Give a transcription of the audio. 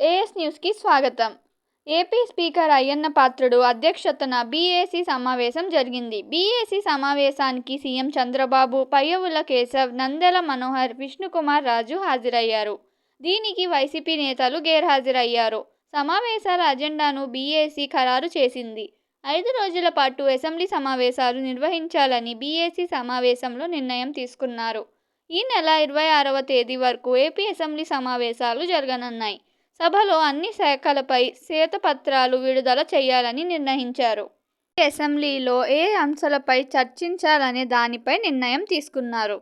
As న్యూస్కి స్వాగతం. AP speaker Ayyanna Patrudu అధ్యక్షతన బీఏసీ సమావేశం జరిగింది. బీఏసీ సమావేశానికి సీఎం చంద్రబాబు పయ్యవుల కేశవ్ నందెల మనోహర్ విష్ణుకుమార్ రాజు హాజరయ్యారు. దీనికి వైసీపీ నేతలు గైర్హాజరయ్యారు. సమావేశాల అజెండాను బీఏసీ ఖరారు చేసింది. ఐదు రోజుల పాటు అసెంబ్లీ సమావేశాలు నిర్వహించాలని బీఏసీ సమావేశంలో నిర్ణయం తీసుకున్నారు. ఈ నెల ఇరవై ఆరవ తేదీ వరకు ఏపీ అసెంబ్లీ సమావేశాలు జరగనున్నాయి. సభలో అన్ని శాఖలపై శ్వేతపత్రాలు విడుదల చేయాలని నిర్ణయించారు. ఈ అసెంబ్లీలో ఏ అంశాలపై చర్చించాలనే దానిపై నిర్ణయం తీసుకున్నారు.